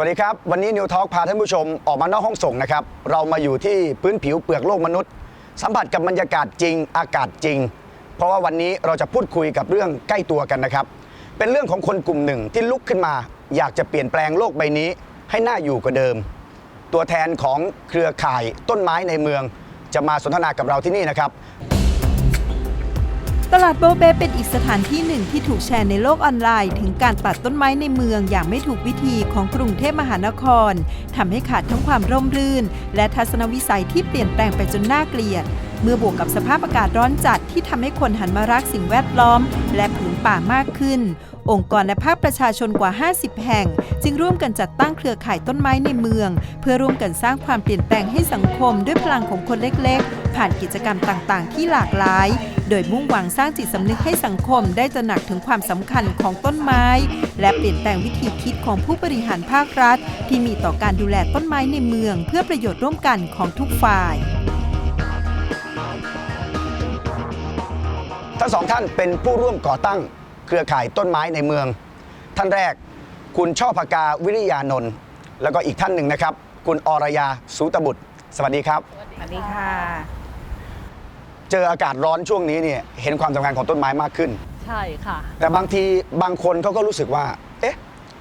วัสดีครับ วันนี้นิวทอ l k พาท่านผู้ชมออกมานอกห้องส่งนะครับ เรามาอยู่ที่พื้นผิวเปลือกโลกมนุษย์ สัมผัสกับบรรยากาศจริง อากาศจริง เพราะว่าวันนี้เราจะพูดคุยกับเรื่องใกล้ตัวกันนะครับ เป็นเรื่องของคนกลุ่มหนึ่งที่ลุกขึ้นมา อยากจะเปลี่ยนแปลงโลกใบนี้ ให้น่าอยู่กว่าเดิม ตัวแทนของเครือข่ายต้นไม้ในเมือง จะมาสนทนากับเราที่นี่นะครับ ตลาดโบเบเป็นอีกสถานที่หนึ่งที่ถูกแชร์ในโลกออนไลน์ ถึงการตัดต้นไม้ในเมืองอย่างไม่ถูกวิธีของกรุงเทพมหานครทำให้ขาดทั้งความร่มรื่น และทัศนวิสัยที่เปลี่ยนแปลงไปจนน่าเกลียด เมื่อบวกกับสภาพอากาศร้อนจัดที่ทำให้คนหันมารักสิ่งแวดล้อม และผืนป่ามากขึ้น องค์กรและภาคประชาชนกว่า 50 แห่ง จึงร่วมกันจัดตั้งเครือข่ายต้นไม้ในเมือง เพื่อร่วมกันสร้างความเปลี่ยนแปลงให้สังคมด้วยพลังของคนเล็กๆ ผ่านกิจกรรมต่างๆ ที่หลากหลาย โดยมุ่งหวังสร้างจิตสำนึกให้สังคมได้ตระหนักถึงความสำคัญของต้นไม้ และเปลี่ยนแปลงวิธีคิดของผู้บริหารภาครัฐ ที่มีต่อการดูแลต้นไม้ในเมือง เพื่อประโยชน์ร่วมกันของทุกฝ่ายทั้งสองท่านเป็นผู้ร่วมก่อตั้งเครือข่ายต้นไม้ในเมือง ท่านแรกคุณช่อพกาวิริยานนท์แล้วก็อีกท่านหนึ่งนะครับ คุณอรยาสูตบุตร สวัสดีครับ สวัสดีค่ะ เจออากาศร้อนช่วงนี้เนี่ยเห็นความสำคัญของต้นไม้มากขึ้น ใช่ค่ะ แต่บางทีบางคนเขาก็รู้สึกว่า เอ๊ะ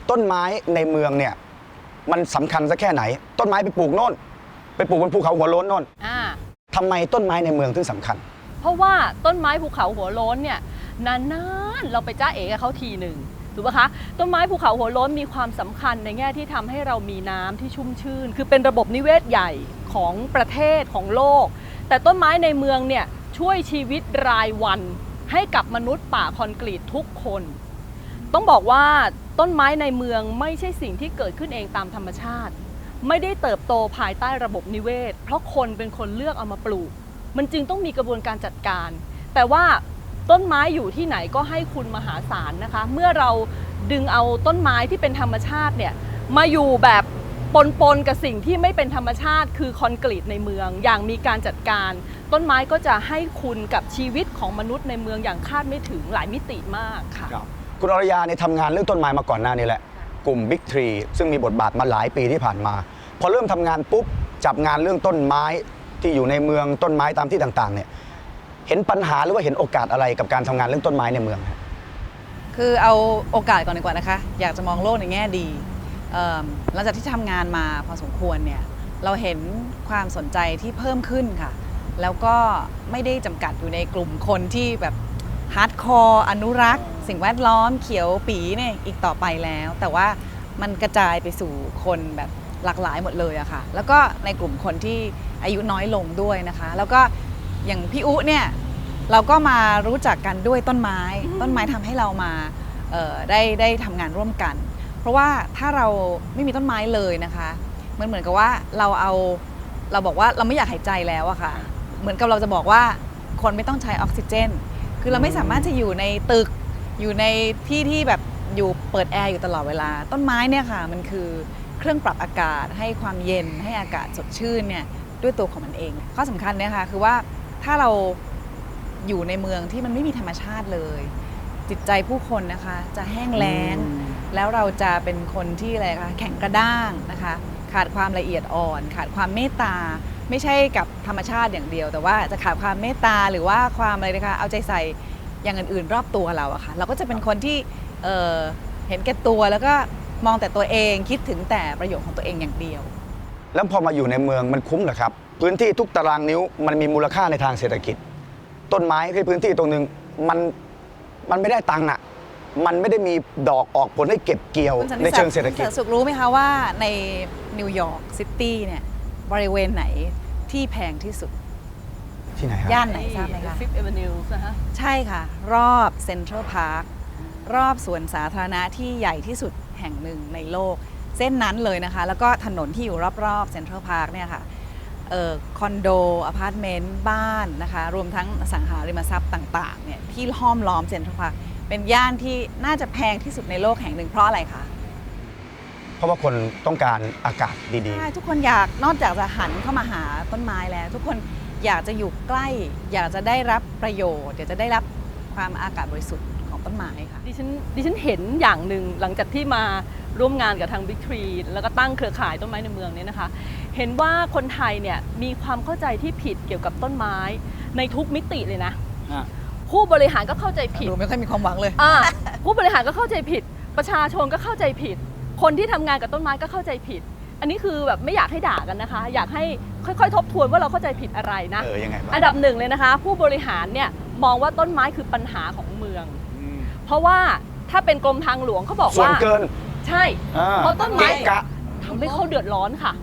ต้นไม้ในเมืองเนี่ยมันสำคัญสักแค่ไหน ต้นไม้ไปปลูกโน่น ไปปลูกบนภูเขาหัวโล้นโน่นอ่า ทำไมต้นไม้ในเมืองถึงสำคัญ เพราะว่าต้นไม้ภูเขาหัวโล้นเนี่ยนานๆเราไปจ้าเอ๋กับเขาทีหนึ่งถูกปะคะต้นไม้ภูเขาหัวโล้นมีความสำคัญในแง่ที่ทำให้เรามีน้ำที่ชุ่มชื่น คือเป็นระบบนิเวศใหญ่ของประเทศของโลก แต่ต้นไม้ในเมืองเนี่ย ช่วยชีวิตรายวันให้กับมนุษย์ป่าคอนกรีตทุกคน ต้องบอกว่าต้นไม้ในเมืองไม่ใช่สิ่งที่เกิดขึ้นเองตามธรรมชาติ ไม่ได้เติบโตภายใต้ระบบนิเวศ เพราะคนเป็นคนเลือกเอามาปลูก มันจึงต้องมีกระบวนการจัดการ แต่ว่าต้นไม้อยู่ที่ไหนก็ให้คุณมหาศาลนะคะ เมื่อเราดึงเอาต้นไม้ที่เป็นธรรมชาติเนี่ยมาอยู่แบบ ปนๆกับสิ่งที่ไม่เป็นธรรมชาติคือคอนกรีตในเมือง อย่างมีการจัดการ ต้นไม้ก็จะให้คุณกับชีวิตของมนุษย์ในเมืองอย่างคาดไม่ถึงหลายมิติมากค่ะคุณอรยาเนี่ยทำงานเรื่องต้นไม้มาก่อนหน้านี้แหละกลุ่ม Big Tree ซึ่งมีบทบาทมาหลายปีที่ผ่านมา พอเริ่มทำงานปุ๊บจับงานเรื่องต้นไม้ที่อยู่ในเมืองต้นไม้ตามที่ต่างๆเนี่ยเห็นปัญหาหรือว่าเห็นโอกาสอะไรกับการทำงานเรื่องต้นไม้ในเมืองฮะ คือเอาโอกาสก่อนดีกว่านะคะ อยากจะมองโลกในแง่ดีเอิ่ม หลังจากที่ทำงานมาพอสมควรเนี่ยเราเห็นความสนใจที่เพิ่มขึ้นค่ะ แล้วก็ไม่ได้จำกัดอยู่ในกลุ่มคนที่แบบฮาร์ดคอร์อนุรักษ์ สิ่งแวดล้อมเขียวปีเนี่ยอีกต่อไปแล้ว แต่ว่ามันกระจายไปสู่คนแบบหลากหลายหมดเลยอะค่ะ แล้วก็ในกลุ่มคนที่อายุน้อยลงด้วยนะคะ แล้วก็อย่างพี่อุเนี่ยเราก็มารู้จักกันด้วยต้นไม้ ต้นไม้ทำให้เรามาได้ได้ทำงานร่วมกัน ราะว่าถ้าเราไม่มีต้นไม้เลยนะคะมันเหมือนกับว่าเราเอาเราบอกว่าเราไม่อยากหายใจแล้วอะค่ะ เหมือนกับเราจะบอกว่าคนไม่ต้องใช้ออกซิเจน คือเราไม่สามารถจะอยู่ในตึกอยู่ในที่ที่แบบอยู่เปิดแอร์อยู่ตลอดเวลา ต้นไม้เนี่ยค่ะ มันคือเครื่องปรับอากาศให้ความเย็นให้อากาศสดชื่นเนี่ยด้วยตัวของมันเอง ข้อสำคัญเนี่ยค่ะคือว่าถ้าเราอยู่ในเมืองที่มันไม่มีธรรมชาติเลย จิตใจผู้คนนะคะ จะแห้งแล้ง แล้วเราจะเป็นคนที่อะไรคะแข็งกระด้างนะคะ ขาดความละเอียดอ่อน ขาดความเมตตา ไม่ใช่กับธรรมชาติอย่างเดียว แต่ว่าจะขาดความเมตตาหรือว่าความอะไรนะคะเอาใจใส่อย่างอื่นๆรอบตัวเราอะค่ะเราก็จะเป็นคนที่เเห็นแก่ตัวแล้วก็มองแต่ตัวเองคิดถึงแต่ประโยชน์ของตัวเองอย่างเดียว แล้วพอมาอยู่ในเมืองมันคุ้มเหรอครับ พื้นที่ทุกตารางนิ้วมันมีมูลค่าในทางเศรษฐกิจ ต้นไม้ที่พื้นที่ตรงหนึ่งมันมันไม่ได้ตังค์อะ มันไม่ได้มีดอกออกผลให้เก็บเกี่ยว คุณสันในติศัเชิกงดิ์เศรษฐกิจ คุณสันติสุขรู้ไหมคะว่าในนิวยอร์กซิตี้เนี่ยบริเวณไหนที่แพงที่สุด ที่ไหนครับ ย่านไหนทราบไหมคะ ฟิฟเอเวนิวนะฮะ ใช่ค่ะ รอบเซ็นทรัลพาร์ครอบสวนสาธารณะที่ใหญ่ที่สุดแห่งหนึ่งในโลก เส้นนั้นเลยนะคะ แล้วก็ถนนที่อยู่รอบๆเซ็นทรัลพาร์คเนี่ยค่ะเอ่อคอนโดอพาร์ตเมนต์บ้านนะคะ รวมทั้งอสังหาริมทรัพย์ต่างๆเนี่ยที่ห้อมล้อมเซ็นทรัลพาร์ค เป็นย่านที่น่าจะแพงที่สุดในโลกแห่งหนึ่งเพราะอะไรคะเพราะว่าคนต้องการอากาศดีใช่ทุกคนอยากนอกจากจะหันเข้ามาหาต้นไม้แล้ว ทุกคนอยากจะอยู่ใกล้ อยากจะได้รับประโยชน์อยากจะได้รับความอากาศบริสุทธิ์ของต้นไม้ค่ะ ดิฉันดิฉันเห็นอย่างหนึ่งหลังจากที่มาร่วมงานกับทางบิ๊กทรีแล้วก็ตั้งเครือข่ายต้นไม้ในเมืองเนี่ยนะคะ เห็นว่าคนไทยเนี่ยมีความเข้าใจที่ผิดเกี่ยวกับต้นไม้ในทุกมิติเลยนะฮะ ผู้บริหารก็เข้าใจผิด ดูไม่ค่อยมีความหวังเลย อ่าผู้บริหารก็เข้าใจผิด ประชาชนก็เข้าใจผิด คนที่ทำงานกับต้นไม้ก็เข้าใจผิด อันนี้คือแบบไม่อยากให้ด่ากันนะคะ อยากให้ค่อยๆ ทบทวนว่าเราเข้าใจผิดอะไรๆนะ เออยังไงบ้างอันดับหนึ่งเลยนะคะ ผู้บริหารเนี่ยมองว่าต้นไม้คือปัญหาของเมือง อืมเพราะว่าถ้าเป็นกรมทางหลวงเขาบอกส่วนว่าเกินใช่ อ่เพราะต้นไม้ เกะกะ ทำให้เขาเดือดร้อนค่ะ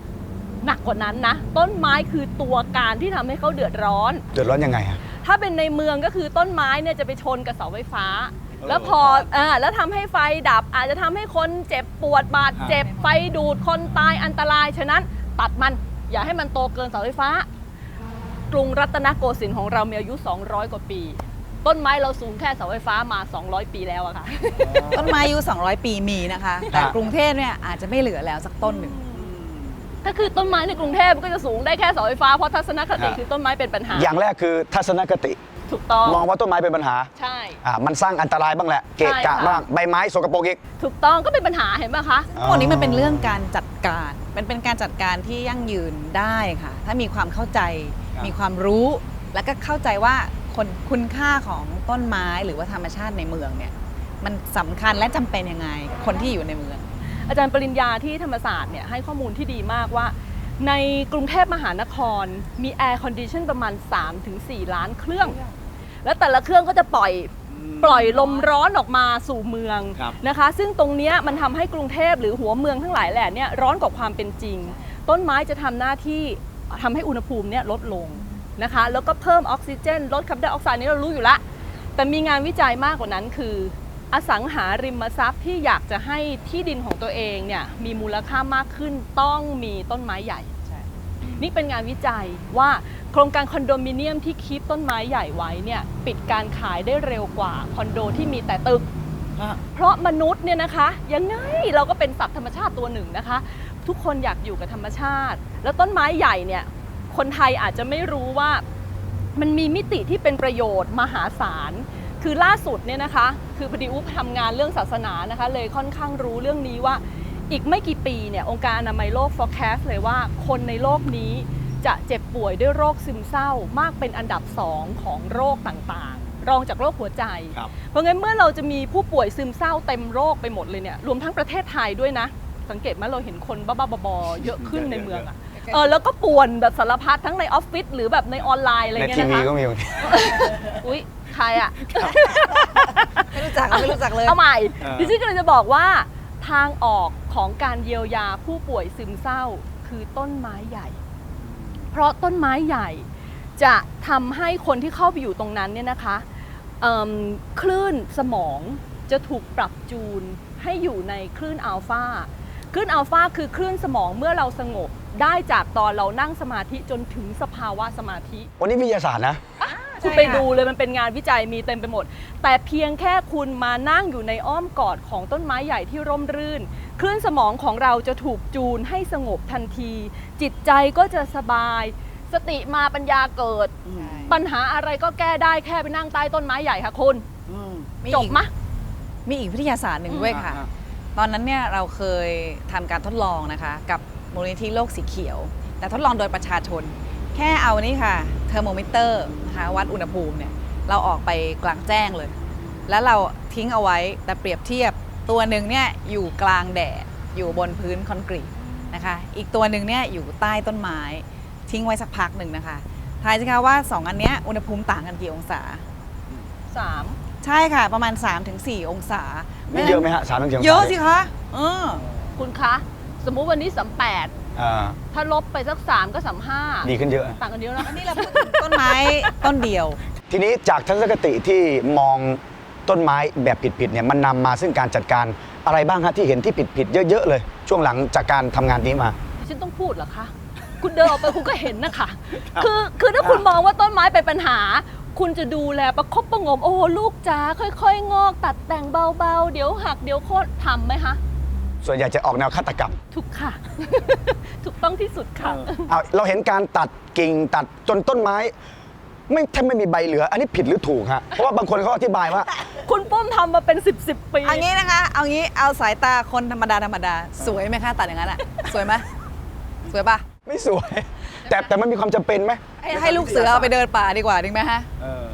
หนักกว่านั้นนะ ต้นไม้คือตัวการที่ทำให้เขาเดือดร้อน เดือดร้อนยังไงอะ ถ้าเป็นในเมืองก็คือต้นไม้เนี่ยจะไปชนกับเสาไฟฟ้าอแล้วพออ่าแล้วทำให้ไฟดับอาจจะทำให้คนเจ็บปวดบาดเจ็บอ่าไฟดูดคนตายอันตราย ฉะนั้นตัดมันอย่าให้มันโตเกินเสาไฟฟ้า กรุงรัตนโกสินทร์ของเรามีอายุ 200 กว่าปี ต้นไม้เราสูงแค่เสาไฟฟ้ามา 200 ปีแล้วอะค่ะ ต้นไม้อายุ 200 ปีมีนะคะ แต่ฮะกรุงเทพเนี่ยอาจจะไม่เหลือแล้วสักต้นหนึ่ง ก็คือต้นไม้ในกรุงเทพก็จะสูงได้แค่เสาไฟฟ้าเพราะทัศนคติฮะคือต้นไม้เป็นปัญหา อย่างแรกคือทัศนคติ ถูกต้องมองว่าต้นไม้เป็นปัญหา ใช่ อ่า มันสร้างอันตรายบ้างแหละ เกะใช่กะค่ะบ้าง ใบไม้สกปรกอีก ถูกต้องก็เป็นปัญหาเห็นไหมคะพวกนี้มันเป็นเรื่องการจัดการ มันเป็นการจัดการที่ยั่งยืนได้ค่ะ ถ้ามีความเข้าใจครับมีความรู้ แล้วก็เข้าใจว่าคนคุณค่าของต้นไม้หรือว่าธรรมชาติในเมืองเนี่ย มันสำคัญและจำเป็นยังไงกับคนที่อยู่ในเมือง อาจารย์ปริญญาที่ธรรมศาสตร์เนี่ยให้ข้อมูลที่ดีมากว่า ในกรุงเทพมหานครมีแอร์คอนดิชันประมาณ 3-4 ล้านเครื่อง แล้วแต่ละเครื่องก็จะปล่อยปล่อยลมร้อนออกมาสู่เมืองครับนะคะ ซึ่งตรงเนี้ยมันทำให้กรุงเทพหรือหัวเมืองทั้งหลายแหล่เนี่ยร้อนกว่าความเป็นจริง ต้นไม้จะทำหน้าที่ทำให้อุณหภูมิเนี่ยลดลงนะคะ แล้วก็เพิ่มออกซิเจน ลดคาร์บอนไดออกไซด์นี่เรารู้อยู่ละแต่มีงานวิจัยมากกว่านั้นคือ อสังหาริมทรัพย์ที่อยากจะให้ที่ดินของตัวเองเนี่ยมีมูลค่ามากขึ้นต้องมีต้นไม้ใหญ่ใช่นี่เป็นงานวิจัยว่าโครงการคอนโดมิเนียมที่คีปต้นไม้ใหญ่ไว้เนี่ยปิดการขายได้เร็วกว่าคอนโดที่มีแต่ตึก เพราะมนุษย์เนี่ยนะคะยังไงเราก็เป็นสัตว์ธรรมชาติตัวหนึ่งนะคะ ทุกคนอยากอยู่กับธรรมชาติ แล้วต้นไม้ใหญ่เนี่ยคนไทยอาจจะไม่รู้ว่ามันมีมิติที่เป็นประโยชน์มหาศาล คือล่าสุดเนี่ยนะคะ คือพอดีอุ๊บทำงานเรื่องศาสนานะคะ เลยค่อนข้างรู้เรื่องนี้ว่าอีกไม่กี่ปีเนี่ยองค์การอนามัยโลก forecast เลยว่าคนในโลกนี้จะเจ็บป่วยด้วยโรคซึมเศร้ามากเป็นอันดับสองของโรคต่างๆ รองจากโรคหัวใจครับเพราะงั้นเมื่อเราจะมีผู้ป่วยซึมเศร้าเต็มโรคไปหมดเลยเนี่ยรวมทั้งประเทศไทยด้วยนะ สังเกตไหมเราเห็นคนบ้าๆบอๆเยอะขึ้นในเมืองอะเออแล้วก็ป่วนแบบสารพัดทั้งในออฟฟิศหรือแบบในออนไลน์อะไรในเงี้ยทีนะวีคะก็มีบางทีอุ๊ย ใครอะไม่รู้จักไม่รู้จักเลยเอาใหม่เออ ดิฉันก็เลยจะบอกว่า ทางออกของการเยียวยาผู้ป่วยซึมเศร้าคือต้นไม้ใหญ่ เพราะต้นไม้ใหญ่จะทำให้คนที่เข้าไปอยู่ตรงนั้นเนี่ยนะคะเอิ่มคลื่นสมองจะถูกปรับจูนให้อยู่ในคลื่นอัลฟาคลื่นอัลฟาคือคลื่นสมองเมื่อเราสงบได้จากตอนเรานั่งสมาธิจนถึงสภาวะสมาธิ วันนี้วิทยาศาสตร์นะ คุณไปดูเลยมันเป็นงานวิจัยมีเต็มไปหมด แต่เพียงแค่คุณมานั่งอยู่ในอ้อมกอดของต้นไม้ใหญ่ที่ร่มรื่น คลื่นสมองของเราจะถูกจูนให้สงบทันที จิตใจก็จะสบาย สติมาปัญญาเกิดใช่ปัญหาอะไรก็แก้ได้แค่ไปนั่งใต้ต้นไม้ใหญ่ค่ะคุณมีจบอีกมะมีอีกวิทยาศาสตร์หนึ่งด้วยค่ะ ตอนนั้นเนี่ยเราเคยทำการทดลองนะคะ กับมูลนิธิโลกสีเขียว แต่ทดลองโดยประชาชน แค่เอานี่ค่ะเทอร์โมมิเตอร์นะคะวัดอุณหภูมิเนี่ยเราออกไปกลางแจ้งเลย แล้วเราทิ้งเอาไว้แต่เปรียบเทียบตัวหนึ่งเนี่ยอยู่กลางแดดอยู่บนพื้นคอนกรีตนะคะอีกตัวหนึ่งเนี่ยอยู่ใต้ต้นไม้ทิ้งไว้สักพักหนึ่งนะคะทายสิคะว่า 2 อันเนี้ยอุณหภูมิต่างกันกี่องศา 3 ใช่ค่ะ ประมาณ 3-4 องศาไม่เยอะไหมฮะสามถึงสี่เยอะสิคะเออคุณคะ สมมุติวันนี้สามแปด อ่าถ้าลบไปสักสามก็สามห้าดีขึ้นเยอะต่างกันเยอะนะอันนี้เราพูดถึงต้นไม้ต้นเดียว ทีนี้จากทัศนคติที่มองต้นไม้แบบผิดๆเนี่ยมันนำมาซึ่งการจัดการอะไรบ้างฮะที่เห็นที่ผิดๆเยอะๆเลย ช่วงหลังจากการทำงานนี้มา ดิฉันต้องพูดเหรอคะ คุณเดินออกไปคุณก็เห็นนะคะ คือคือถ้าคุณมองว่าต้นไม้เป็นปัญหา คุณจะดูแลประคบประหงม โอ้โหลูกจ๋าค่อย ๆ งอก ตัดแต่งเบาๆ เดี๋ยวหักเดี๋ยวโค่นทำไหมคะ ส่วนใหญ่จะออกแนวฆาตกรรมถูกค่ะ ถูกต้องที่สุดค่ะ เอาเราเห็นการตัดกิ่งตัดจนต้นไม้ ไม่แทบไม่มีใบเหลือ อันนี้ผิดหรือถูกฮะเพราะว่าบางคนเขาอธิบายว่า คุณปุ้มทำมาเป็น 10บสปี เอางี้นะคะ เอางี้เอาสายตาคนธรรมดาธรรมดา สวยไหมคะตัดอย่างนั้นอะสวยไหมสวยปะไม่สวย แต่แต่มันมีความจำเป็นไหม ให้ให้ลูกเสือเอาไปเดินป่าดีกว่าดีไหมฮะ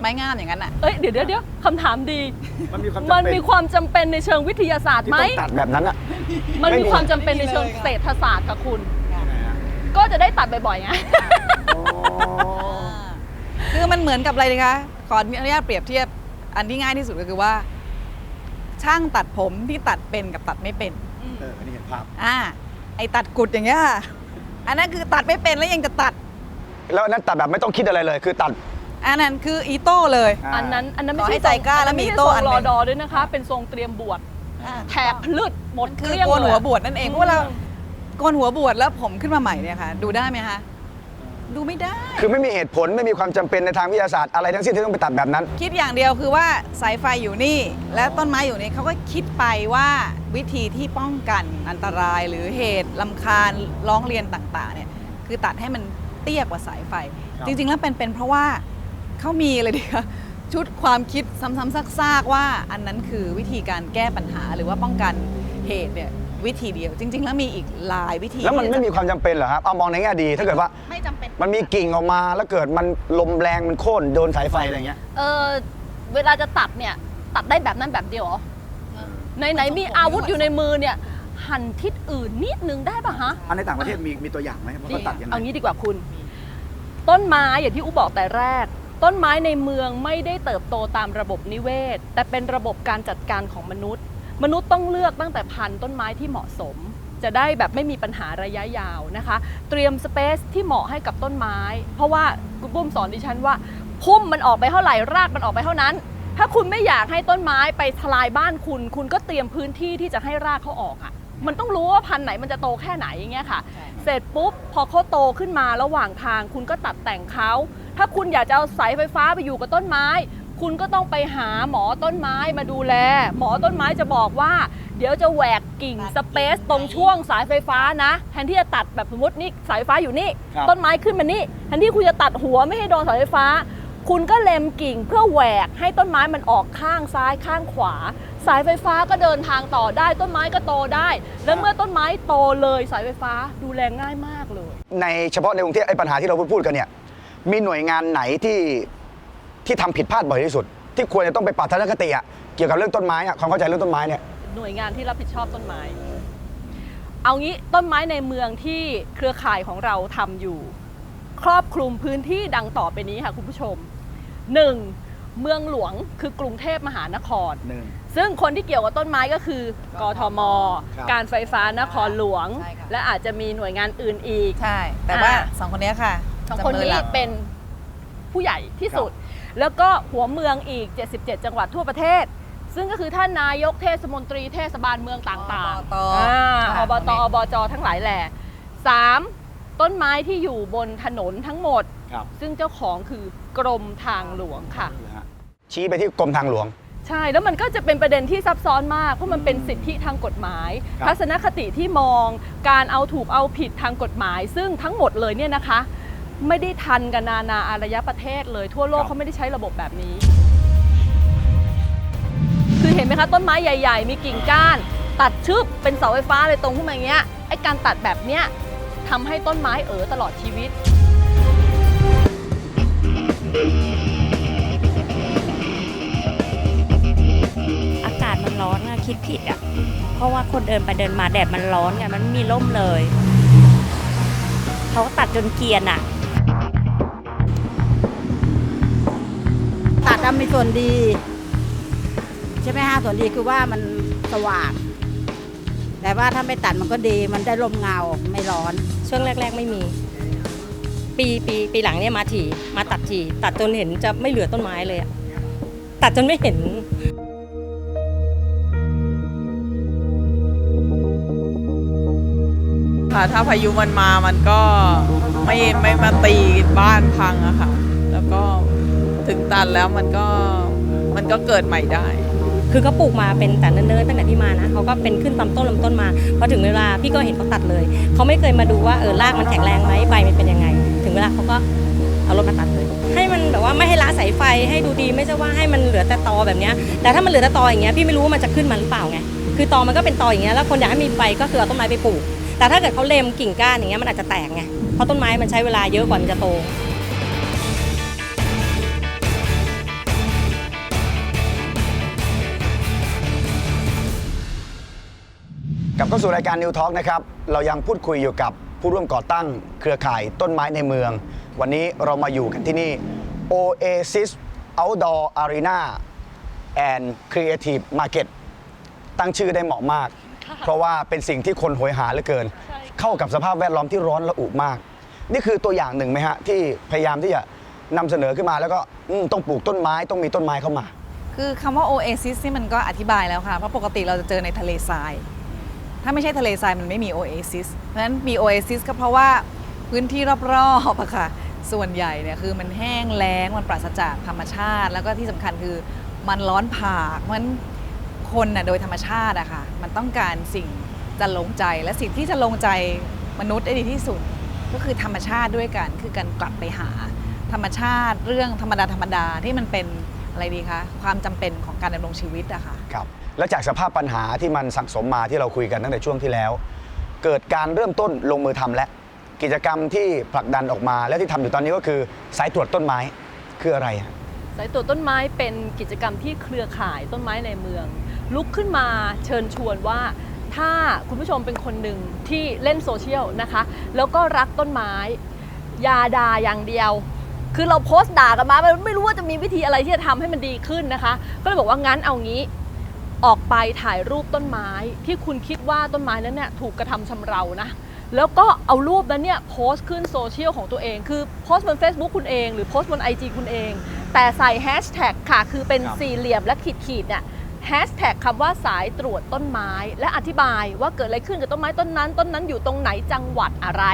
ไม้งามอย่างนั้นอะเอ้ยเดี๋ยวเดี๋ยวเดี๋ยวคำถามดี มันมีความมันมีความจำเป็นในเชิงวิทยาศาสตร์ที่ไหม ต้องตัดแบบนั้นอะมันไม่มีมีความจำเป็นในเชิงเศรษฐศาสตร์ค่ะคุณก็จะได้ตัดบ่อยๆไงคือมันเหมือนกับอะไรดีคะขออนุญาตเปรียบเทียบอันที่ง่ายที่สุดก็คือว่า ช่างตัดผมที่ตัดเป็นกับตัดไม่เป็น เอออันนี้เห็นภาพ อ่า ไอตัดกุดอย่างเงี้ยค่ะอันนั้นคือตัดไม่เป็นแล้วยังจะตัด แล้วอันนั้นตัดแบบไม่ต้องคิดอะไรเลย คือตัดอันนั้นคืออีโต้เลยอันนั้นอันนั้นไม่ขอให้ใช่ใจกล้าและมีโต้อันหนึ่รองดอด้วยนะคะ เป็นทรงเตรียมบวชแถบพลืดหมดคืเกอลี้ยงโกนเลยหัวอะบวชนั่นเองเพราะว่าเราโกนหัวบวชแล้วผมขึ้นมาใหม่เนี่ยค่ะ ดูได้ไหมคะดูไม่ได้ คือไม่มีเหตุผลไม่มีความจำเป็นในทางวิทยาศาสตร์อะไรทั้งสิ้นที่ต้องไปตัดแบบนั้น คิดอย่างเดียวคือว่าสายไฟอยู่นี่ และต้นไม้อยู่นี่เขาก็คิดไปว่าวิธีที่ป้องกันอันตรายหรือเหตุลำคาญร้องเรียนต่างๆเนี่ยคือตัดให้มัน เตี้ยกว่าสายไฟ ครับ จริง ๆ แล้วเป็นเป็นเพราะว่าเขามีเลยดีคะชุดความคิดซ้ำๆซากๆว่าอันนั้นคือวิธีการแก้ปัญหาหรือว่าป้องกันเหตุเนี่ยวิธีเดียว จริง ๆ แล้วมีอีกหลายวิธีแล้วมันที่จะไม่มีความจำเป็นเหรอครับเอามองในแง่ดีถ้าเกิดว่า ไม่จำเป็น มันมีกิ่งออกมาแล้วเกิดมันลมแรงมันโค่นโดนสายไฟอะไรเงี้ย เออเวลาจะตัดเนี่ย ตัดได้แบบนั้นแบบเดียวเหรอไหนไหนๆมีอาวุธอยู่ในมือเนี่ย หันทิศอื่นนิดนึงได้ปะฮะ อันในต่างประเทศมีมีตัวอย่างไหมว่าเขาตัดยังไง เอางี้ดีกว่าคุณ ต้นไม้อย่างที่อูบอกแต่แรก ต้นไม้ในเมืองไม่ได้เติบโตตามระบบนิเวศ แต่เป็นระบบการจัดการของมนุษย์ มนุษย์ต้องเลือกตั้งแต่พันธุ์ต้นไม้ที่เหมาะสม จะได้แบบไม่มีปัญหาระยะยาวนะคะ เตรียมสเปซที่เหมาะให้กับต้นไม้ เพราะว่าคุณปุ้มสอนดิฉันว่าพุ่มมันออกไปเท่าไหร่รากมันออกไปเท่านั้น ถ้าคุณไม่อยากให้ต้นไม้ไปทลายบ้านคุณ คุณก็เตรียมพื้นที่ที่จะให้รากเขาออกอะ่ะ มันต้องรู้ว่าพันธุ์ไหนมันจะโตแค่ไหนอย่างเงี้ยค่ะ เสร็จปุ๊บพอเขาโตขึ้นมาระหว่างทางคุณก็ตัดแต่งเขาถ้าคุณอยากจะเอาสายไฟฟ้าไปอยู่กับต้นไม้ คุณก็ต้องไปหาหมอต้นไม้มาดูแล หมอต้นไม้จะบอกว่า เดี๋ยวจะแหวกกิ่งสเปซตรงช่วงสายไฟฟ้านะแทนที่จะตัดแบบสมมตินี่สายไฟฟ้าอยู่นี่ ครับ ต้นไม้ขึ้นมานี่แทนที่คุณจะตัดหัวไม่ให้โดนสายไฟฟ้า คุณก็เล็มกิ่งเพื่อแหวกให้ต้นไม้มันออกข้างซ้ายข้างขวา สายไฟฟ้าก็เดินทางต่อได้ต้นไม้ก็โตได้ แล้วเมื่อต้นไม้โตเลยสายไฟฟ้าดูแลง่ายมากเลย ในเฉพาะในกรุงเทพไอ้ปัญหาที่เราพูดพูดกันเนี่ยมีหน่วยงานไหนที่ที่ทำผิดพลาดบ่อยที่สุด ที่ควรจะต้องไปปรับทัศนคติอะเกี่ยวกับเรื่องต้นไม้อะความเข้าใจเรื่องต้นไม้เนี่ยหน่วยงานที่รับผิดชอบต้นไม้ เอางี้ต้นไม้ในเมืองที่เครือข่ายของเราทำอยู่ ครอบคลุมพื้นที่ดังต่อไปนี้ค่ะคุณผู้ชม 1. เมืองหลวงคือกรุงเทพมหานคร หนึ่ง ซึ่งคนที่เกี่ยวกับต้นไม้ก็คือกทม ครับ การไฟฟ้านครหลวง ใช่ค่ะ และอาจจะมีหน่วยงานอื่นอีก ใช่ แต่ว่าอ่า สองคนเนี้ยค่ะสองคนจำเลยนี้หลัก เป็นผู้ใหญ่ที่สุด แล้วก็หัวเมืองอีก 77 จังหวัดทั่วประเทศ ซึ่งก็คือท่านนายกเทศมนตรีเทศบาลเมืองต่างอบตๆอ่าค่ะอบตอบจ ทั้งหลายแหล่สามต้นไม้ที่อยู่บนถนนทั้งหมด ครับซึ่งเจ้าของคือกรมทางหลวงค่ะ นะฮะชี้ไปที่กรมทางหลวง ใช่แล้วมันก็จะเป็นประเด็นที่ซับซ้อนมาก เพราะมันเป็นสิทธิทางกฎหมาย ครับ ทัศนคติที่มองการเอาถูกเอาผิดทางกฎหมาย ซึ่งทั้งหมดเลยเนี่ยนะคะ ไม่ได้ทันกับนานาอารยประเทศเลยทั่วโลกเขาไม่ได้ใช้ระบบแบบนี้ คือเห็นไหมคะ ต้นไม้ใหญ่ ๆ มีกิ่งก้าน ตัดชึบเป็นเสาไฟฟ้าเลยตรงขึ้นมาอย่างเงี้ยไอ้การตัดแบบเนี้ยทำให้ต้นไม้เอ๋อตลอดชีวิต อากาศมันร้อนอะคิดผิดอะเพราะว่าคนเดินไปเดินมาแดดมันร้อนไงมันไม่มีร่มเลย เขาตัดจนเกรียนอะตัดอะมีส่วนดี ใช่ไหมฮะส่วนดีคือว่ามันสว่าง แต่ว่าถ้าไม่ตัดมันก็ดีมันได้ลมเงาไม่ร้อน ช่วงแรก ๆ ไม่มี ปีปีปีหลังเนี่ยมาถี่มาตัดถี่ตัดจนเห็นจะไม่เหลือต้นไม้เลยอะตัดจนไม่เห็นค่ะถ้าพายุมันมามันก็ไม่ไม่มาตีบ้านพังอะค่ะ แล้วก็ถึงตัดแล้วมันก็มันก็เกิดใหม่ได้ คือเขาปลูกมาเป็นแต่เนิ่นๆตั้งแต่ที่มานะเขาก็เป็นขึ้นตาต้นลำต้นมาพอถึงเวลาพี่ก็เห็นเขาตัดเลยเขาไม่เคยมาดูว่าเออรากมันแข็งแรงไหมใบมันเป็นยังไง ถึงเวลาเขาก็เอารถมาตัดเลย ให้มันแบบว่าไม่ให้ละสายไฟให้ดูดีไม่ใช่ว่าให้มันเหลือแต่ตอแบบเนี้ยแต่ถ้ามันเหลือแต่ตออย่างเงี้ยพี่ไม่รู้ว่ามันจะขึ้นมาหรือเปล่าไงคือตอมันก็เป็นตออย่างเงี้ยแล้วคนอยากให้มีใบก็คือเอาต้นไม้ไปปลูก แต่ถ้าเกิดเขาเล็มกิ่งก้านอย่างเงี้ยมันอาจจะแตกไงเพราะต้นไม้มันใช้เวลาเยอะกว่ามันจะโตกลับเข้าสู่รายการ New Talk นะครับ เรายังพูดคุยอยู่กับ ผู้ร่วมก่อตั้งเครือข่ายต้นไม้ในเมือง วันนี้เรามาอยู่กันที่นี่ Oasis Outdoor Arena and Creative Market ตั้งชื่อได้เหมาะมาก เพราะว่าเป็นสิ่งที่คนโหยหาเหลือเกิน เข้ากับสภาพแวดล้อมที่ร้อนระอุมาก นี่คือตัวอย่างหนึ่งไหมฮะ ที่พยายามที่จะนำเสนอขึ้นมาแล้วก็ต้องปลูกต้นไม้ต้องมีต้นไม้เข้ามา คือคำว่า Oasis นี่มันก็อธิบายแล้วค่ะ เพราะปกติเราจะเจอในทะเลทราย ถ้าไม่ใช่ทะเลทรายมันไม่มี Oasis เพราะฉะนั้นมี Oasis ก็เพราะว่าพื้นที่รอบๆอะค่ะ ส่วนใหญ่เนี่ยคือมันแห้งแล้งมันปราศจากธรรมชาติ แล้วก็ที่สำคัญคือมันร้อนผากมันคนน่ะโดยธรรมชาติอะค่ะ มันต้องการสิ่งจะลงใจและสิ่งที่จะลงใจมนุษย์ได้ดีที่สุด ก็คือธรรมชาติด้วยกันคือการกลับไปหา ธรรมชาติเรื่องธรรมดาธรรมดาที่มันเป็นอะไรดีคะความจำเป็นของการดำรงชีวิตอะค่ะครับ และจากสภาพปัญหาที่มันสั่งสมมาที่เราคุยกันตั้งแต่ช่วงที่แล้ว เกิดการเริ่มต้นลงมือทำและ กิจกรรมที่ผลักดันออกมา และที่ทำอยู่ตอนนี้ก็คือสายตรวจต้นไม้คืออะไรฮะสายตรวจต้นไม้เป็นกิจกรรมที่เครือข่ายต้นไม้ในเมือง ลุกขึ้นมาเชิญชวนว่าถ้าคุณผู้ชมเป็นคนหนึ่งที่เล่นโซเชียลนะคะ แล้วก็รักต้นไม้ยาด่าอย่างเดียว คือเราโพสต์ด่ากันมาไม่รู้ว่าจะมีวิธีอะไรที่จะทำให้มันดีขึ้นนะคะ ก็เลยบอกว่างั้นเอางี้ ออกไปถ่ายรูปต้นไม้ที่คุณคิดว่าต้นไม้นั้นเนี่ยถูกกระทำชำเรานะ แล้วก็เอารูปนั้นเนี่ยโพสต์ขึ้นโซเชียลของตัวเอง คือโพสต์บน Facebook คุณเอง หรือโพสต์บน IG คุณเอง แต่ใส่แฮชแท็กค่ะ คือเป็นสี่เหลี่ยมและขีดขีดๆเนี่ยแฮชแท็กคำว่าสายตรวจต้นไม้ และอธิบายว่าเกิดอะไรขึ้นกับต้นไม้ต้นนั้น ต้นนั้นอยู่ตรงไหนจังหวัดอะไร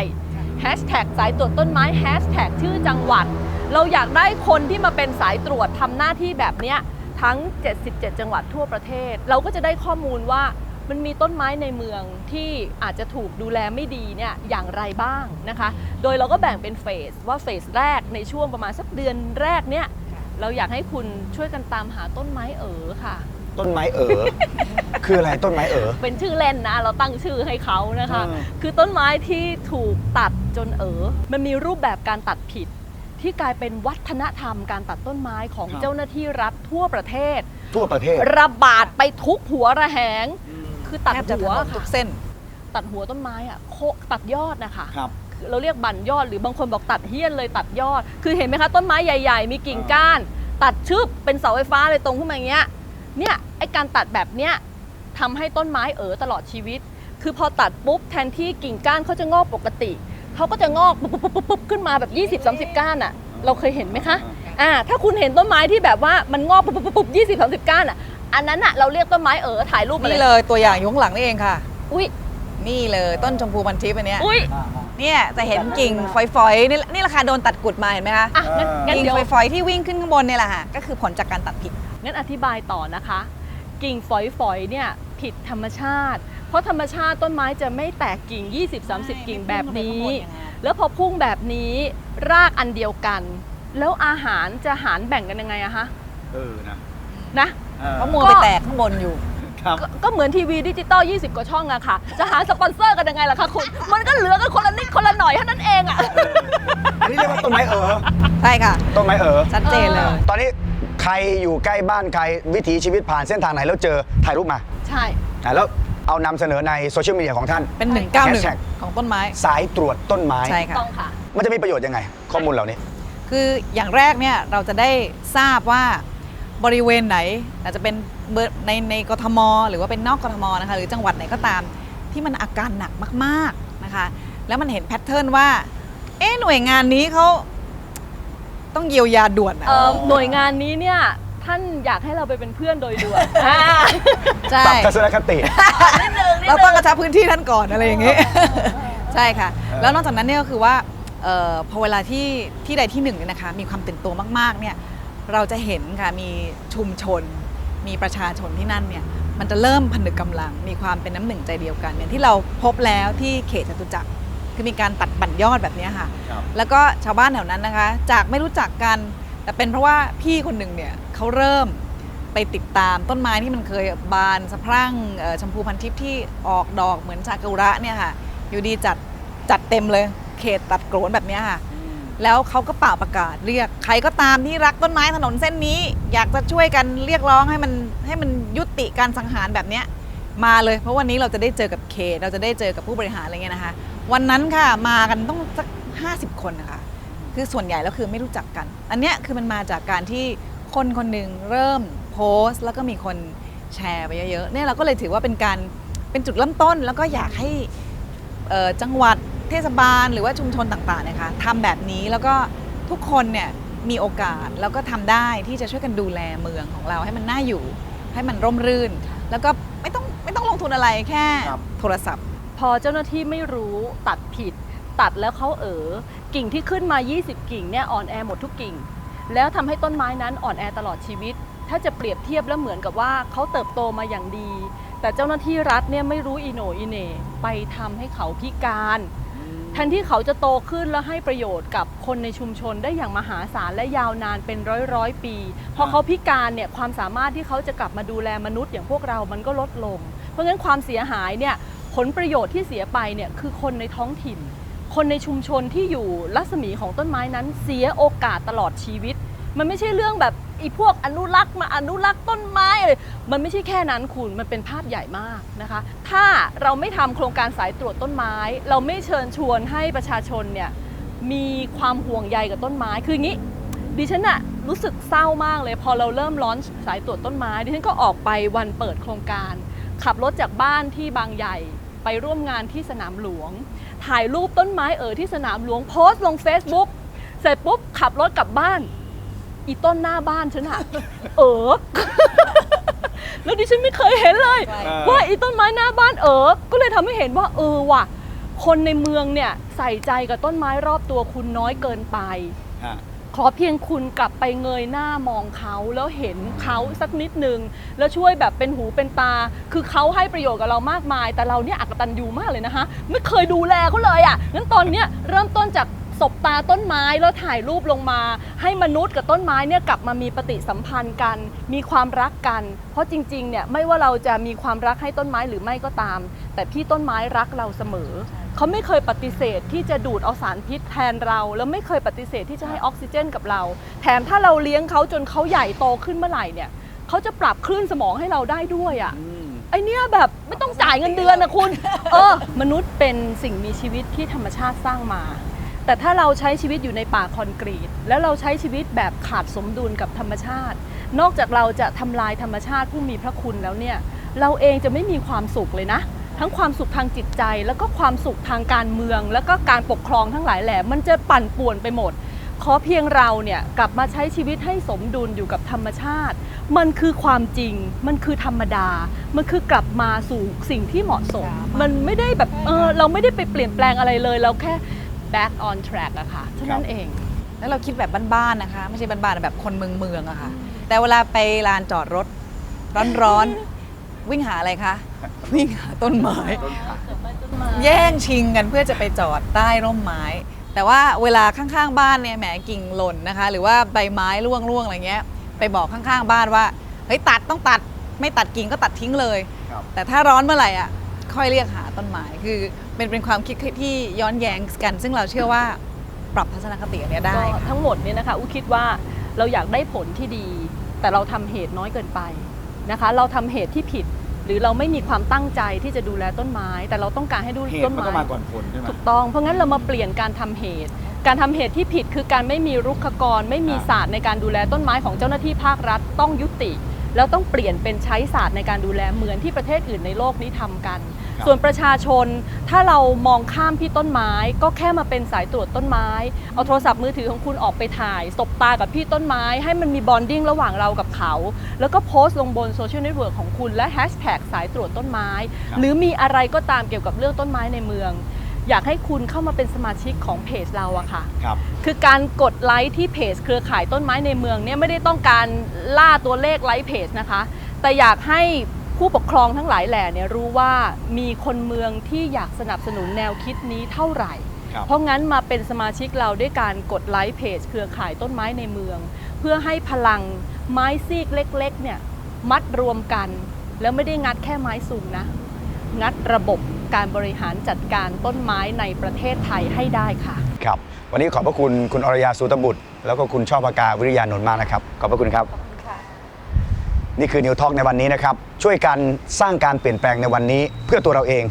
แฮชแท็กสายตรวจต้นไม้แฮชแท็กชื่อจังหวัด เราอยากได้คนที่มาเป็นสายตรวจทำหน้าที่แบบเนี้ย ทั้ง 77 จังหวัดทั่วประเทศ เราก็จะได้ข้อมูลว่ามันมีต้นไม้ในเมืองที่อาจจะถูกดูแลไม่ดีเนี่ยอย่างไรบ้างนะคะ โดยเราก็แบ่งเป็นเฟสว่าเฟสแรกในช่วงประมาณสักเดือนแรกเนี่ยเราอยากให้คุณช่วยกันตามหาต้นไม้เอ๋อค่ะ ต้นไม้เอ๋อ คืออะไรต้นไม้เอ๋อ เป็นชื่อเล่นนะ เราตั้งชื่อให้เขานะคะอ่าคือต้นไม้ที่ถูกตัดจนเอ๋อ มันมีรูปแบบการตัดผิด ที่กลายเป็นวัฒนธรรมการตัดต้นไม้ของเจ้าหน้าที่รัฐทั่วประเทศ ทั่วประเทศ ระบาดไปทุกหัวระแหง คือตัดแทบจะถหัวนนทุกค่ะเส้น ตัดหัวต้นไม้อะโคตัดยอดนะคะ ครับคือเราเรียกบั่นยอดหรือบางคนบอกตัดเฮี้ยนเลยตัดยอด คือเห็นไหมคะต้นไม้ใหญ่ๆ มีกิ่งก้าน ตัดชึบเป็นเสาไฟฟ้าเลยตรงขึ้นมาอย่างเงี้ยเนี่ยไอการตัดแบบเนี้ยทำให้ต้นไม้เอ๋อตลอดชีวิต คือพอตัดปุ๊บแทนที่กิ่งก้านเขาจะงอกปกติ เขาก็จะงอกปุ๊บปุ๊บปุ๊บปุ๊บขึ้นมาแบบ 20 30 ก้านอะเราเคยเห็นไหมคะอ่าถ้าคุณเห็นต้นไม้ที่แบบว่ามันงอกปุ๊บปุ๊บปุ๊บปุ๊บยี่สิบสามสิบก้านอะอันนั้นอะเราเรียกต้นไม้เอ๋อถ่ายรูปมาเลนี่ยเลยตัวอย่างอยู่ข้างหลังนี่เองค่ะ อุ้ยนี่เลยต้นชมพูพันทิพย์อันเนี้ยอุ้ยเนี่ยจะเห็นกิ่งฝอยๆนี่นี่ราคาโดนตัดกุดมาเห็นไหมคะอะงั้นงั้นกิ่งเดี๋ยวฝอยๆที่วิ่งขึ้นข้างบนเนี่ยแหละค่ะก็คือผลจากการตัดผิดงั้นอธิบายต่อนะคะ กิ่งฝอยๆเนี่ยผิดธรรมชาติ เพราะธรรมชาติต้นไม้จะไม่แตกกิ่ง 20-30 กิ่งแบบนี้ แล้วพอพุ่งแบบนี้รากอันเดียวกัน แล้วอาหารจะหารแบ่งกันยังไงอะฮะเออนะนะเออเพราะมัวไปแตกข้างบนอยู่ ครับก็ก็เหมือนทีวีดิจิตอล 20 กว่าช่องอะค่ะ จะหาสปอนเซอร์กันยังไงล่ะคะคุณ มันก็เหลือกันคนละนิดคนละหน่อยเท่านั้นเองอะ อันนี้เรียกว่าต้นไม้เอ๋อใช่ค่ะ ต้นไม้เอ๋อชัดเจนเลยเออตอนนี้ใครอยู่ใกล้บ้านใครวิถีชีวิตผ่านเส้นทางไหนแล้วเจอถ่ายรูปมาใช่ อะแล้ว เอานำเสนอในโซเชียลมีเดียของท่าน เป็น Hashtag 191ของต้นไม้ สายตรวจต้นไม้ ใช่ค่ะ ต้องค่ะ มันจะมีประโยชน์ยังไง ข้อมูลเหล่านี้ คืออย่างแรกเนี่ยเราจะได้ทราบว่าบริเวณไหน อาจจะเป็นเบอร์ในในกทม หรือว่าเป็นนอกกทมนะคะหรือจังหวัดไหนก็ตาม ที่มันอาการหนักมากๆนะคะ แล้วมันเห็นแพทเทิร์นว่า เอ๊ะหน่วยงานนี้เขาต้องเยียวยาด่วนอะ เอ่อหน่วยงานนี้เนี่ย ท่านอยากให้เราไปเป็นเพื่อนโดยด่วนอ่าใช่ปรับทัศนคตินิดนึงนิดเรานึต้องงกระชับพื้นที่ท่านก่อนอะไรอย่างงี้ใใช่ค่ะ แล้วนอกจากนั้นเนี่ยก็คือว่าเออพอเวลาที่ที่ใดที่หนึ่งเนี่ยนะคะมีความตื่นตัวมากๆเนี่ยเราจะเห็นค่ะมีชุมชน มีประชาชนที่นั่นเนี่ยมันจะเริ่มผนึกกำลัง มีความเป็นน้ำหนึ่งใจเดียวกันเนี่ยที่เราพบแล้วที่เขตจตุจักรคือมีการตัดบั่นยอดแบบเนี้ยค่ะ ครับ แล้วก็ชาวบ้านแถวนั้นนะคะ จากไม่รู้จักกัน แต่เป็นเพราะว่าพี่คนหนึ่งเนี่ย เขาเริ่มไปติดตามต้นไม้ที่มันเคยบานสะพรั่งเอ่อชมพูพันทิพย์ที่ออกดอกเหมือนซากุระเนี่ยค่ะ อยู่ดีจัดจัดเต็มเลยเขตตัดโกรนแบบเนี้ยค่ะ แล้วเขาก็เป่าประกาศเรียกใครก็ตามที่รักต้นไม้ถนนเส้นนี้ อยากจะช่วยกันเรียกร้องให้มันให้มันยุติการสังหารแบบเนี้ยมาเลยเพราะวันนี้เราจะได้เจอกับเขต เราจะได้เจอกับผู้บริหารอะไรเงี้ยนะคะ วันนั้นค่ะมากันต้องสักห้าสิบคนนะคะคือส่วนใหญ่แล้วคือไม่รู้จักกัน อันเนี้ยคือมันมาจากการที่ คนคนหนึ่งเริ่มโพสต์ แล้วก็มีคนแชร์ไปเยอะๆเนี่ยเราก็เลยถือว่าเป็นการเป็นจุดเริ่มต้น แล้วก็อยากให้เอ่อจังหวัดเทศบาลหรือว่าชุมชนต่างๆเนะคะทำแบบนี้แล้วก็ทุกคนเนี่ยมีโอกาสแล้วก็ทำได้ที่จะช่วยกันดูแลเมืองของเราให้มันน่าอยู่ ให้มันร่มรื่น แล้วก็ไม่ต้องไม่ต้องลงทุนอะไรแค่ครับโทรศัพท์ พอเจ้าหน้าที่ไม่รู้ตัดผิด ตัดแล้วเขาเออกิ่งที่ขึ้นมา 20 กิ่งเนี่ยอ่อนแอหมดทุกกิ่ง แล้วทำให้ต้นไม้นั้นอ่อนแอตลอดชีวิต ถ้าจะเปรียบเทียบแล้วเหมือนกับว่าเขาเติบโตมาอย่างดี แต่เจ้าหน้าที่รัฐเนี่ยไม่รู้อีโหนอีเหน่ไปทำให้เขาพิการแทนที่เขาจะโตขึ้นแล้วให้ประโยชน์กับคนในชุมชนได้อย่างมหาศาลและยาวนานเป็นร้อยร้อยๆปี พอเขาพิการเนี่ยความสามารถที่เขาจะกลับมาดูแลมนุษย์อย่างพวกเรามันก็ลดลง เพราะฉะนั้นความเสียหายเนี่ยผลประโยชน์ที่เสียไปเนี่ยคือคนในท้องถิ่น คนในชุมชนที่อยู่รัศมีของต้นไม้นั้นเสียโอกาสตลอดชีวิต มันไม่ใช่เรื่องแบบอีพวกอนุรักษ์มาอนุรักษ์ต้นไม้อะไรมันไม่ใช่แค่นั้นคุณมันเป็นภาพใหญ่มากนะคะ ถ้าเราไม่ทำโครงการสายตรวจต้นไม้ เราไม่เชิญชวนให้ประชาชนเนี่ยมีความห่วงใยกับต้นไม้คืองี้ดิฉันอะรู้สึกเศร้ามากเลย พอเราเริ่มร้อนสายตรวจต้นไม้ดิฉันก็ออกไปวันเปิดโครงการ ขับรถจากบ้านที่บางใหญ่ ไปร่วมงานที่สนามหลวง ถ่ายรูปต้นไม้เออที่สนามหลวงโพสต์ลง Facebook เสร็จปุ๊บขับรถกลับบ้าน อีต้นหน้าบ้านฉันอะเออแล้วดิฉันไม่เคยเห็นเลย ว่าอีต้นไม้หน้าบ้านเออก็เลยทำให้เห็นว่าเออว่ะ คนในเมืองเนี่ยใส่ใจกับต้นไม้รอบตัวคุณน้อยเกินไปฮะ ขอเพียงคุณกลับไปเงยหน้ามองเขาแล้วเห็นเขาสักนิดนึง แล้วช่วยแบบเป็นหูเป็นตา คือเขาให้ประโยชน์กับเรามากมาย แต่เราเนี่ยอักตันยูมากเลยนะคะ ไม่เคยดูแลเขาเลยอะ่ะงั้นตอนเนี้ยเริ่มต้นจากศบตาต้นไม้แล้วถ่ายรูปลงมา ให้มนุษย์กับต้นไม้เนี่ยกลับมามีปฏิสัมพันธ์กัน มีความรักกัน เพราะจริงๆเนี่ยไม่ว่าเราจะมีความรักให้ต้นไม้หรือไม่ก็ตาม แต่พี่ต้นไม้รักเราเสมอ เขาไม่เคยปฏิเสธที่จะดูดเอาสารพิษแทนเรา แล้วไม่เคยปฏิเสธที่จะให้ออกซิเจนกับเรา แถมถ้าเราเลี้ยงเขาจนเขาใหญ่โตขึ้นเมื่อไหร่เนี่ยเขาจะปรับคลื่นสมองให้เราได้ด้วยอะ่ะไอเนี้ยแบบไม่ต้องจ่ายเงินเดือนนะคุณ เออ มนุษย์เป็นสิ่งมีชีวิตที่ธรรมชาติสร้างมา แต่ถ้าเราใช้ชีวิตอยู่ในป่าคอนกรีต แล้วเราใช้ชีวิตแบบขาดสมดุลกับธรรมชาติ นอกจากเราจะทำลายธรรมชาติผู้มีพระคุณแล้วเนี่ย เราเองจะไม่มีความสุขเลยนะ ทั้งความสุขทางจิตใจ แล้วก็ความสุขทางการเมือง แล้วก็การปกครองทั้งหลายแหล่มันจะปั่นป่วนไปหมด ขอเพียงเราเนี่ยกลับมาใช้ชีวิตให้สมดุลอยู่กับธรรมชาติ มันคือความจริง มันคือธรรมดา มันคือกลับมาสู่สิ่งที่เหมาะสม มันไม่ได้แบบเออเราไม่ได้ไปเปลี่ยนแปลงอะไรเลย เราแค่ back on track อะค่ะเท่านั้นเองแล้วเราคิดแบบบ้านๆนะคะ ไม่ใช่บ้านๆแบบคนเมืองเมืองๆอะค่ะ แต่เวลาไปลานจอดรถร้อนๆ วิ่งหาอะไรคะ วิ่งหาต้นไม้ แย่งชิงกันเพื่อจะไปจอดใต้ร่มไม้ แต่ว่าเวลาข้างๆบ้านเนี่ยแหมกิ่งหล่นนะคะ หรือว่าใบไม้ร่วงๆอะไรเงี้ย ไปบอกข้างๆบ้านว่าเฮ้ยตัดต้องตัดไม่ตัดกิ่งก็ตัดทิ้งเลย ครับ แต่ถ้าร้อนเมื่อไหร่อะค่อยเรียกหาต้นไม้คือเป็นเป็นความคิดที่ย้อนแย้งกัน ซึ่งเราเชื่อว่าปรับทัศนคติอันเนี้ยได้ก็ค่ะทั้งหมดเนี่ยนะคะอุ้คิดว่าเราอยากได้ผลที่ดี แต่เราทำเหตุน้อยเกินไปนะคะ เราทำเหตุที่ผิด หรือเราไม่มีความตั้งใจที่จะดูแลต้นไม้ แต่เราต้องการให้ดูเหตุต้นมันไม้ต้องมาก่อนผลใช่ไหม ถูกต้อง เพราะงั้นเรามาเปลี่ยนการทำเหตุ การทำเหตุที่ผิดคือการไม่มีรุกขกร ไม่มีครับศาสตร์ในการดูแลต้นไม้ของเจ้าหน้าที่ภาครัฐต้องยุติ แล้วต้องเปลี่ยนเป็นใช้ศาสตร์ในการดูแลเหมือนที่ประเทศอื่นในโลกนี้ทำกันครับ ส่วนประชาชนถ้าเรามองข้ามพี่ต้นไม้ ก็แค่มาเป็นสายตรวจต้นไม้ เอาโทรศัพท์มือถือของคุณออกไปถ่ายสบตากับพี่ต้นไม้ ให้มันมีบอนดิ้งระหว่างเรากับเขา แล้วก็โพสต์ลงบนโซเชียลเน็ตเวิร์กของคุณและแฮชแท็กสายตรวจต้นไม้ หรือมีอะไรก็ตามเกี่ยวกับเรื่องต้นไม้ในเมืองอยากให้คุณเข้ามาเป็นสมาชิกของเพจเราอะค่ะครับคือการกดไลค์ที่เพจเครือข่ายต้นไม้ในเมืองเนี่ยไม่ได้ต้องการล่าตัวเลขไลค์เพจนะคะ แต่อยากให้ ผู้ปกครองทั้งหลายแหล่เนี่ยรู้ว่ามีคนเมืองที่อยากสนับสนุนแนวคิดนี้เท่าไหร่ ครับ เพราะงั้นมาเป็นสมาชิกเราด้วยการกดไลค์เพจเครือข่ายต้นไม้ในเมือง เพื่อให้พลังไม้ซีกเล็กๆเนี่ยมัดรวมกัน แล้วไม่ได้งัดแค่ไม้สูงนะ งัดระบบการบริหารจัดการต้นไม้ในประเทศไทยให้ได้ค่ะ ครับ วันนี้ขอบพระคุณคุณอรยาสูตบุตร แล้วก็คุณชอบปากาวิริยานนท์มากนะครับ ขอบพระคุณครับ นี่คือนิวท a l k ในวันนี้นะครับ ช่วยกันสร้างการเปลี่ยนแปลงในวันนี้ เพื่อตัวเราเอง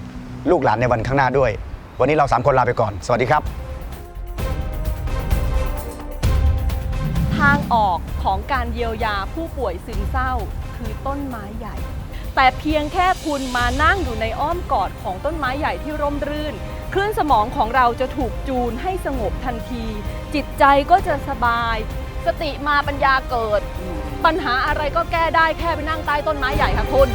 ลูกหลานในวันข้างหน้าด้วย วันนี้เราสามคนลาไปก่อน สวัสดีครับ ทางออกของการเยียวยาผู้ป่วยซึมเศร้าคือต้นไม้ใหญ่ แต่เพียงแค่คุณมานั่งอยู่ในอ้อมกอดของต้นไม้ใหญ่ที่ร่มรื่นคลื่นสมองของเราจะถูกจูนให้สงบทันที จิตใจก็จะสบาย สติมาปัญญาเกิด ปัญหาอะไรก็แก้ได้แค่ไปนั่งใต้ต้นไม้ใหญ่ค่ะคุณ